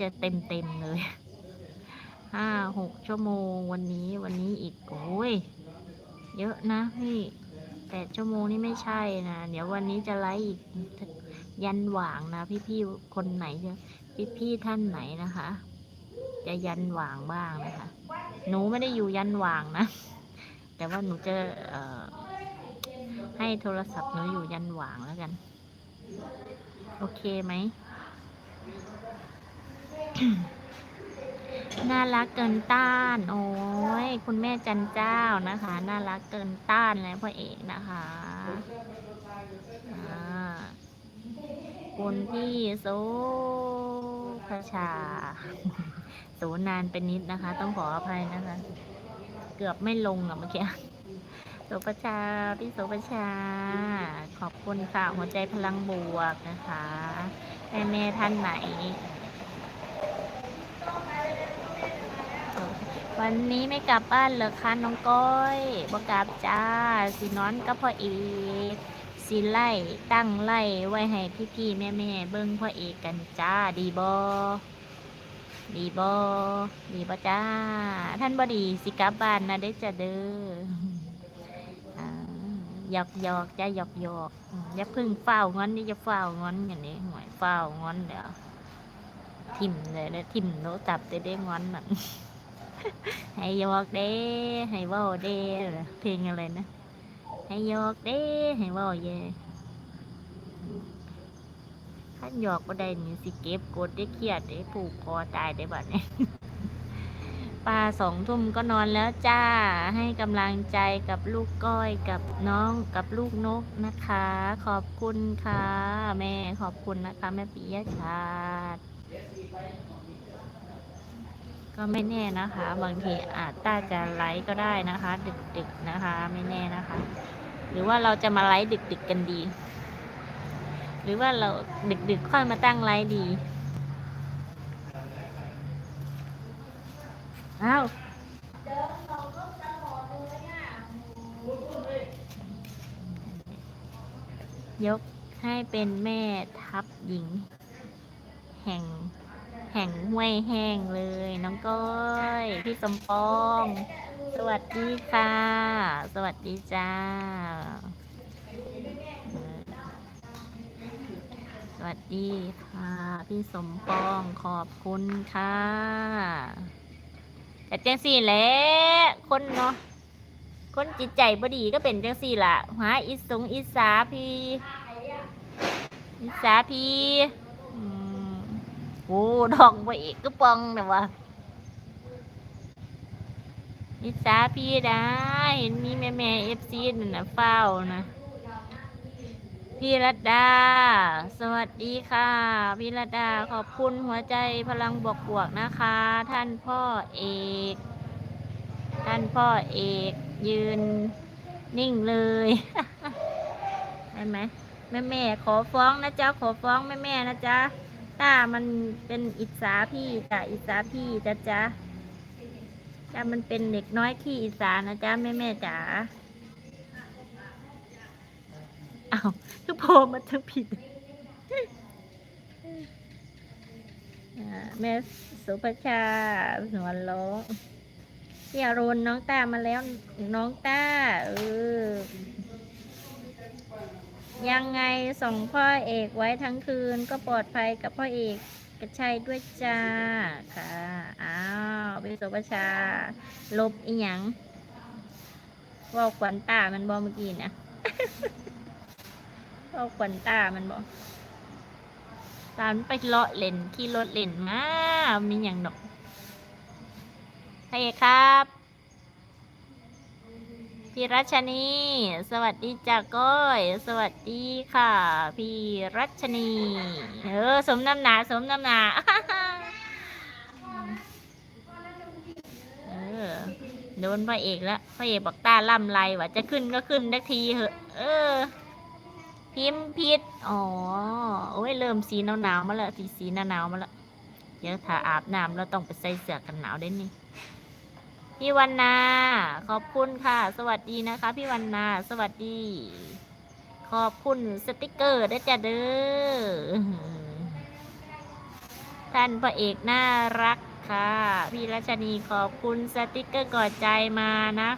จะเต็มเต็มเลยห้าหกชั่วโมงวันนี้วันนี้อีกโอ้ยเยอะนะพี่แปดชั่วโมงนี่ไม่ใช่นะเดี๋ยววันนี้จะไลฟ์อีกยันหว่างนะพี่ๆคนไหนจะพี่ท่านไหนนะคะ จะยันหว่างบ้างนะคะ หนูไม่ได้อยู่ยันหว่างนะ แต่ว่าหนูจะให้โทรศัพท์หนูอยู่ยันหว่างแล้วกัน โอเคไหม น่ารักเกินต้าน โอ้ย คุณแม่จันเจ้านะคะ น่ารักเกินต้านเลยพ่อเอกนะคะคุณพี่โซพชาโสนานเป็นนิดนะคะ ต้องขออภัยนะคะ เกือบไม่ลงอะเมื่อกี้โสประชา พี่โสประชา ขอบคุณค่ะ หัวใจพลังบวกนะคะแม่แม่ท่านไหน วันนี้ไม่กลับบ้านเหรอคะน้องก้อยบอกกลับจ้าสินอนกับพ่อเอกสิไล่ตั้งไล่ไว้ให้พี่ๆแม่ๆเบิ้งพ่อเอกกันจ้าดีบอดีบอดีบอจ้า ท่านบอดีสิกลับบ้านนะได้จะเด้อหยอกหยอกจ้าหยอกหยอกอย่าพึ่งเฝ้างอนนี่จะเฝ้างอนอย่างนี้หวยเฝ้างอนเดี๋ยวทิมเลยนะทิมโนตับจะได้งอนน่ะ ให้ยอกเด้ให้ว้าเด้เพลงอะไรนะ ให้ยอกเด้ให้ว้าเย่ถ้าหยอกบ่ได้นี่สิเก็บกดได้เครียดได้ผูกคอตายได้บัดนี้ป้าสองทุ่มก็นอนแล้วจ้า ให้กำลังใจกับลูกก้อยกับน้องกับลูกนกนะคะ ขอบคุณค่ะ แม่ขอบคุณนะคะ แม่ปิยชาติ ก็ไม่แน่นะคะ บางทีอาจต้าจะไลฟ์ก็ได้นะคะ ดึกๆนะคะ ไม่แน่นะคะ หรือว่าเราจะมาไลฟ์ดึก ๆกันดี หรือว่าเราดึกๆค่อยมาตั้งไลฟ์ดีอ้าวยกให้เป็นแม่ทัพหญิง แห่ง แห่งห้วยแห้งเลย น้องก้อยพี่สมปอง สวัสดีค่ะ สวัสดีจ้า สวัสดีค่ะ พี่สมปองขอบคุณค่ะแต่จังสี่แหละคนเนาะคนจิตใจบดีก็เป็นจังสี่ละหาอิสงอิสาพีอิสาพี่อ โอ้ดองไปอีกก็ปองแต่ว่านิสาพี่ได้เห็นมีแม่แม่เอฟซีนั่นนะเฝ้านะ พี่รัตดา สวัสดีค่ะ พี่รัตดาขอบคุณหัวใจพลังบวกบวกนะคะ ท่านพ่อเอก ท่านพ่อเอกยืนนิ่งเลยใช่ไหมแม่แม่ขอฟ้องนะจ๊ะ ขอฟ้องแม่แม่นะจ๊ะ ต้ามันเป็นอิสาพี่จ้ะอิสาพี่จ้ะจ๊ะจ้ามันเป็นเด็กน้อยขี้อิสานะจ๊ะแม่แม่จ๋าอ้าวทุกโพมาทั้งผิดแม่สุภชาหัวโล้อพี่อรุณน้องต้ามาแล้วน้องต้าเออ ยังไงส่งพ่อเอกไว้ทั้งคืนก็ปลอดภัยกับพ่อเอกกระชัยด้วยจ้าค่ะอ้าวพี่สุประชา ลบอีหยังว่าขวัญตามันบอเมื่อกี้นะว่าขวัญตามันบอตามไปเลาะเล่นขี่รถเล่นมามีอย่างดอกพ่อเอกครับ พี่รัชนี สวัสดีจ้าก้อย สวัสดีค่ะ พี่รัชนี เออ สมน้ำหนา สมน้ำหนาเออ โดนพระเอกแล้วพระเอกบอกตาล่ำไรว่าจะขึ้นก็ขึ้นทักทีเหอะ เออ พิมพ์พิษอ๋อ โอ้ย เริ่มสีหนาวหนาวๆมาแล้วสีสีหนาวหนาวๆมาแล้วเดี๋ยวถ้าอาบน้ำเราต้องไปใส่เสื้อกันหนาวได้นี่ พี่วันนา ขอบคุณค่ะ สวัสดีนะคะ พี่วันนา สวัสดี ขอบคุณสติกเกอร์ด้วยจ้ะเด้อท่านพระเอกน่ารักค่ะ พี่รัชนีขอบคุณสติกเกอร์กอดใจมานะ